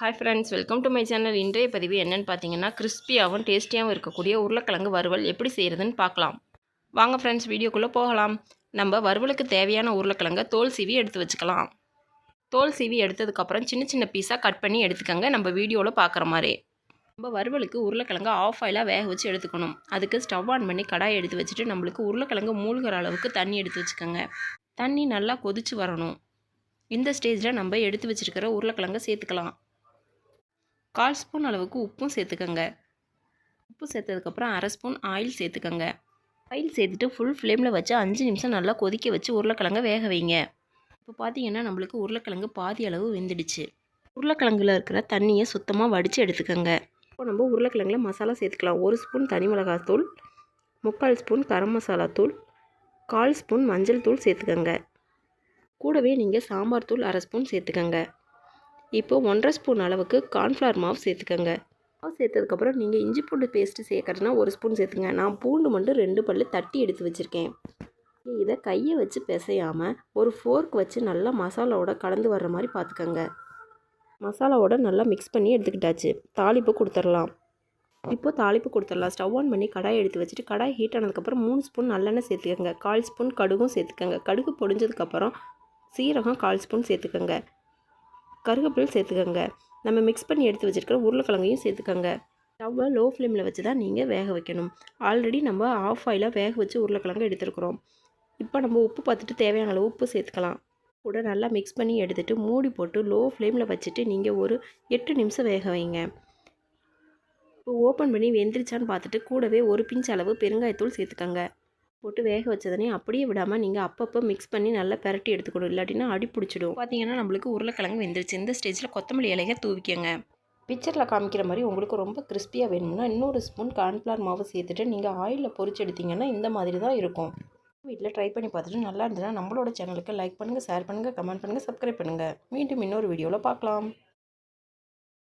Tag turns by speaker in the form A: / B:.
A: Hi friends welcome to my channel இன்றைய பதிவு என்னென்னு பார்த்தீங்கன்னா கிறிஸ்பியாகவும் டேஸ்டியாகவும் இருக்கக்கூடிய உருளைக்கிழங்கு வறுவல் எப்படி செய்கிறதுன்னு பார்க்கலாம். வாங்க ஃப்ரெண்ட்ஸ் வீடியோக்குள்ளே போகலாம். நம்ம வறுவலுக்கு தேவையான உருளைக்கிழங்க தோல் சீவி எடுத்து வச்சுக்கலாம். தோல் சீவி எடுத்ததுக்கப்புறம் சின்ன சின்ன பீஸாக கட் பண்ணி எடுத்துக்கோங்க. நம்ம வீடியோவில் பார்க்குற மாதிரி. நம்ம வறுவலுக்கு உருளைக்கிழங்கு ஆஃப் ஆயிலாக வேக வச்சு எடுத்துக்கணும். அதுக்கு ஸ்டவ் ஆன் பண்ணி கடாய் எடுத்து வச்சுட்டு நம்மளுக்கு உருளைக்கிழங்கு மூழ்கிற அளவுக்கு தண்ணி எடுத்து வச்சுக்கோங்க. தண்ணி நல்லா கொதிச்சு வரணும். இந்த ஸ்டேஜில் நம்ம எடுத்து வச்சுருக்கிற உருளைக்கிழங்கை சேர்த்துக்கலாம். கால் ஸ்பூன் அளவுக்கு உப்பும் சேர்த்துக்கோங்க. உப்பு சேர்த்ததுக்கப்புறம் அரை ஸ்பூன் ஆயில் சேர்த்துக்கோங்க. ஆயில் சேர்த்துட்டு ஃபுல் ஃப்ளேமில் வச்சு அஞ்சு நிமிஷம் நல்லா கொதிக்க வச்சு உருளைக்கிழங்க வேக வைங்க. இப்போ பார்த்தீங்கன்னா நம்மளுக்கு உருளைக்கிழங்கு பாதி அளவு வெந்துடுச்சு. உருளைக்கிழங்குல இருக்கிற தண்ணியை சுத்தமாக வடித்து எடுத்துக்கோங்க. இப்போ நம்ம உருளைக்கிழங்குல மசாலா சேர்த்துக்கலாம். ஒரு ஸ்பூன் தனி மிளகாத்தூள் முக்கால் ஸ்பூன் கரம் மசாலா தூள் கால் ஸ்பூன் மஞ்சள் தூள் சேர்த்துக்கோங்க. கூடவே நீங்கள் சாம்பார் தூள் அரை ஸ்பூன் சேர்த்துக்கோங்க. இப்போ ஒன்றரை ஸ்பூன் அளவுக்கு கார்ன்ஃப்ளவர் மாவு சேர்த்துக்கோங்க. மாவு சேர்த்ததுக்கப்புறம் நீங்கள் இஞ்சி பூண்டு பேஸ்ட்டு சேர்க்கறதுனா ஒரு ஸ்பூன் சேர்த்துங்க நான் பூண்டு மட்டும் ரெண்டு பல்லு தட்டி எடுத்து வச்சுருக்கேன். இதை கையை வச்சு பிசையாமல் ஒரு ஃபோர்க் வச்சு நல்லா மசாலாவோட கலந்து வர்ற மாதிரி பார்த்துக்கோங்க. மசாலாவோட நல்லா மிக்ஸ் பண்ணி எடுத்துக்கிட்டாச்சு. தாளிப்பு கொடுத்துடலாம். இப்போ தாளிப்பு கொடுத்துடலாம். ஸ்டவ் ஆன் பண்ணி கடாய் எடுத்து வச்சுட்டு கடாய் ஹீட் ஆனதுக்கப்புறம் மூணு ஸ்பூன் நல்லெண்ணெய் சேர்த்துக்கோங்க. கால் ஸ்பூன் கடுகும் சேர்த்துக்கோங்க. கடுகு பொடிஞ்சதுக்கப்புறம் சீரகம் கால் ஸ்பூன் சேர்த்துக்கோங்க. கருகப்பில் சேர்த்துக்கோங்க. நம்ம மிக்ஸ் பண்ணி எடுத்து வச்சுருக்கிற உருளைக்கிழங்கையும் சேர்த்துக்கோங்க. ஸ்டவ்வை லோ ஃப்ளேமில் வச்சு தான் நீங்கள் வேக வைக்கணும். ஆல்ரெடி நம்ம ஆஃப் ஆயிலாக வேக வச்சு உருளைக்கிழங்கு எடுத்துருக்குறோம். இப்போ நம்ம உப்பு பார்த்துட்டு தேவையான அளவு உப்பு சேர்த்துக்கலாம். கூட நல்லா மிக்ஸ் பண்ணி எடுத்துகிட்டு மூடி போட்டு லோ ஃப்ளேமில் வச்சுட்டு நீங்கள் ஒரு எட்டு நிமிஷம் வேக வைங்க. இப்போ ஓப்பன் பண்ணி வெந்திரிச்சான்னு பார்த்துட்டு கூடவே ஒரு பிஞ்ச் அளவு பெருங்காயத்தூள் சேர்த்துக்கோங்க. போட்டு வேக வச்சதனே அப்படியே விடாமல் நீங்கள் அப்பப்போ மிக்ஸ் பண்ணி நல்லா பெரட்டி எடுத்துக்கணும். இல்லாட்டினா அடி பிடிச்சிடும். பார்த்தீங்கன்னா நம்மளுக்கு உருளைக்கிழங்கு வெந்துருச்சு. இந்த ஸ்டேஜில் கொத்தமல்லி இலையை தூவிக்கங்க. பிக்சரில் காமிக்கிற மாதிரி உங்களுக்கு ரொம்ப கிறிஸ்பியாக வேணும்னா இன்னொரு ஸ்பூன் கார்ன்ஃப்ளவர் மாவு சேர்த்துட்டு நீங்கள் ஆயிலில் பொரிச்சு எடுத்தீங்கன்னா இந்த மாதிரி தான் இருக்கும். வீட்டில் ட்ரை பண்ணி பார்த்துட்டு நல்லா இருந்ததுன்னா நம்மளோட சேனலுக்கு லைக் பண்ணுங்கள் ஷேர் பண்ணுங்கள் கமெண்ட் பண்ணுங்கள் சப்ஸ்கிரைப் பண்ணுங்கள் மீண்டும் இன்னொரு வீடியோவில் பார்க்கலாம்.